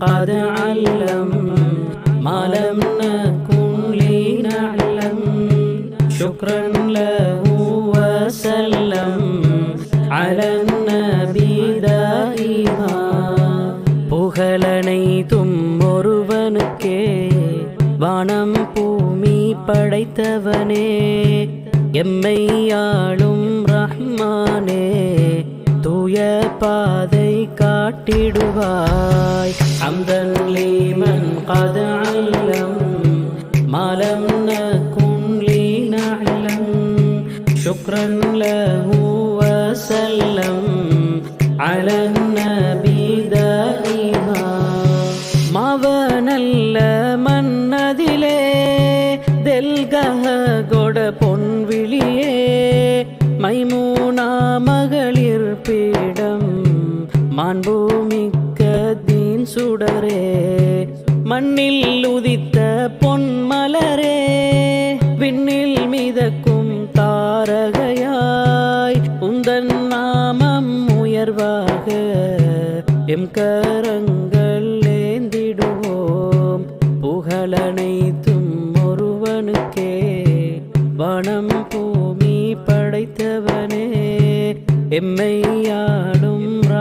قد علم ما لم نكن لنعلم شكرا له وسلم على النبي دائما புகழனைத்தும் ஒருவனுக்கே வானம் பூமி படைத்தவனே எம்மையாளும் ரஹ்மானே தூய பாதை காட்டிடுவாய். அந்தன் லீமன் கதலம் மலம் குன்லி நலம் சுக்ரன் லூவ செல்லம் அலன் நபீதர் மைமூனா மகளிர் பீடம். மாண்பூமிக்க தீன் சுடரே. மண்ணில் உதித்த பொன்மலரே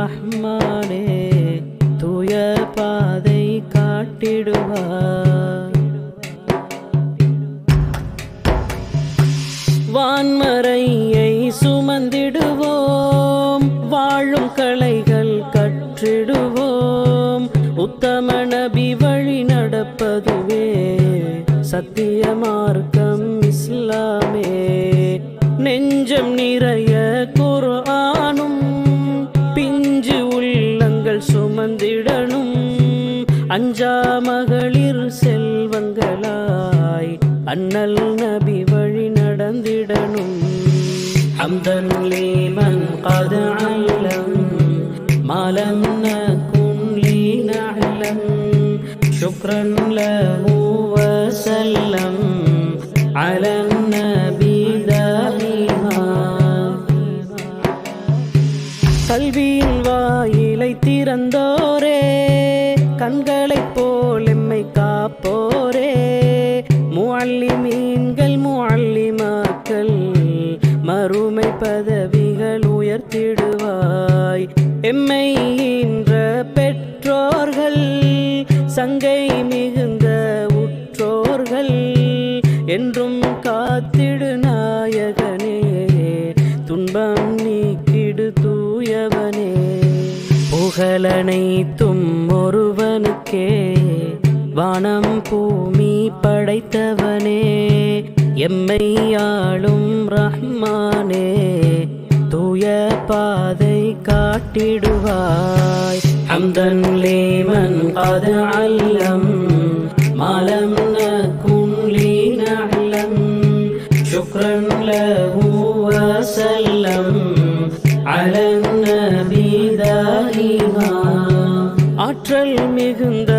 ரஹ்மானே தூய பாதை காட்டிடுவார். வான்மறையை சுமந்திடுவோம் வாழும் கலைகள் கற்றிடுவோம். உத்தம நபி வழி நடப்பதுவே சத்திய மார்க்கம் இஸ்லாமே. நெஞ்சம் நிறைய அஞ்சா மகளிர் செல்வங்களாய் அண்ணல் நபி வழி நடந்திடணும் ஹம்தன் லீமன் قد علم ما لم نكن لنعلم شكرا له وسلم على النبي دائما கல்வியின் வாயிலை திறந்தோரே கண்களைப் முஅல்லிமீன்கள் முஅல்லிமாக்கள் மறுமை பதவிகள் உயர்த்திடுவாய். எம்மை என்ற பெற்றோர்கள் சங்கை மிகுந்த உற்றோர்கள் என்றும் காத்திடு நாயகனே துன்பம் நீக்கிடு தூயவனே. புகழனைத்தும் ஒருவனுக்கே வானம் பூமி படைத்தவனே எம்மை ஆளும் ரஹ்மானே தூய பாதை காட்டிடுவாய். அந்தன் லேமன் அது அல்லம் மாலம் நக்கும் சுக்ரன் லூவசல்லம் அலன் நபி ஆற்றல் மிகுந்த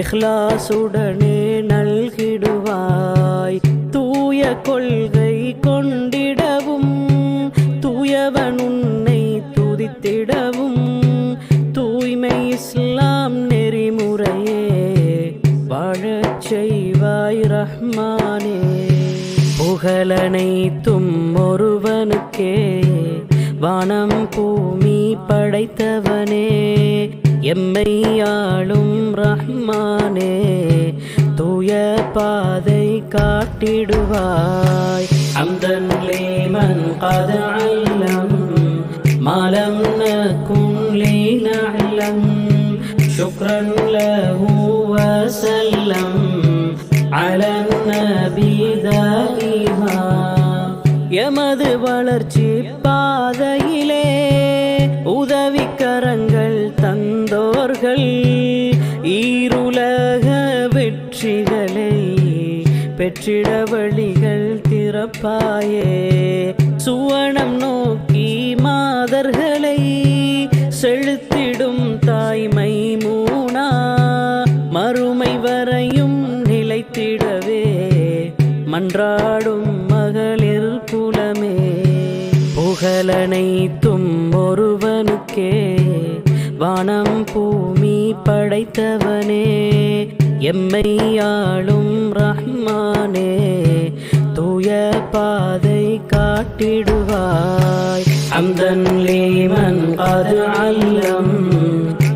இஹ்லாசுடனே நல்கிடுவாய். தூய கொள்கை கொண்டிடவும் தூயவன் உன்னை துதித்திடவும். தூய்மை இஸ்லாம் நெறிமுறையே வாழச் செய்வாய் ரஹ்மானே. புகழனைத்தும் ஒருவனுக்கே வானம் பூமி படைத்தவனே. எம்மையாளும் ரஹ்மானே தூய பாதை காட்டிடுவாய் அந்தன் லீமன் قد علم ما لم نكن لنعلم شكرا له وسلم على النبي دائما எமது வளர்ச்சி பாதையிலே உதவிக்கரங்கள் பெற்றிட வழிகள் திறப்பாயே. சுவனம் நோக்கி மாதர்களை செலுத்திடும் தாய்மை மூனா மறுமை வரையும் நிலைத்திடவே. மன்றாடும் மகளிர் குலமே. புகழனைத்தும் ஒருவனுக்கே. வானம் பூமி படைத்தவனே. எம்மை ஆளும் ரஹ்மானே தூய பாதை காட்டிடுவாய் அந்தன் லீமன் அது அல்லம்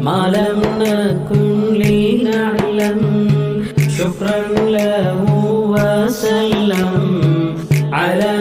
மாலம் நக்கும் லீனலம் شكرا له وسلم على